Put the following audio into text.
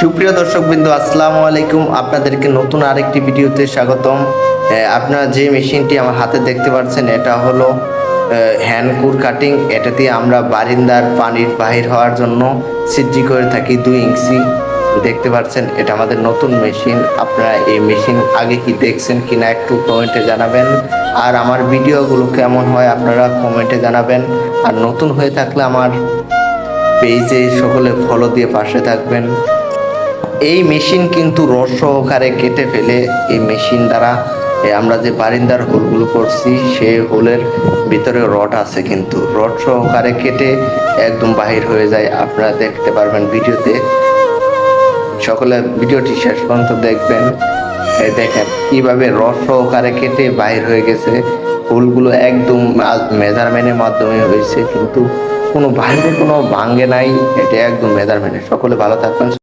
সুপ্রিয় দর্শকবৃন্দ, আসসালামু আলাইকুম। আপনাদেরকে নতুন আরেকটি ভিডিওতে স্বাগতম। আপনারা যে মেশিনটি আমার হাতে দেখতে পাচ্ছেন, এটা হলো হ্যান্ড কুর কাটিং। এটা দিয়ে আমরা বারিন্দার পানির বাহির হওয়ার জন্য সিদ্ধি করে থাকি দুই ইঞ্চি। দেখতে পাচ্ছেন, এটা আমাদের নতুন মেশিন। আপনারা এই মেশিন আগে কি দেখছেন কি না একটু কমেন্টে জানাবেন। আর আমার ভিডিওগুলো কেমন হয় আপনারা কমেন্টে জানাবেন। আর নতুন হয়ে থাকলে আমার পেজে সকলে ফলো দিয়ে পাশে থাকবেন। এই মেশিন কিন্তু রড সহকারে কেটে ফেলে এই মেশিন দ্বারা আমরা যে বারিন্দার হোলগুলো করছি সেই হোলের ভিতরে রড আছে কিন্তু। রড সহকারে কেটে একদম বাহির হয়ে যায়। আপনারা দেখতে পারবেন ভিডিওতে। সকলে ভিডিওটি শেষ পর্যন্ত দেখবেন। দেখেন কীভাবে রড সহকারে কেটে বাহির হয়ে গেছে। ফুলগুলো একদম মেজারমেন্টের মাধ্যমে হয়েছে কিন্তু কোনো বাইরে কোনো ভাঙ্গে নাই। এটা একদম মেজারমেন্টের। সকলে ভালো থাকবেন।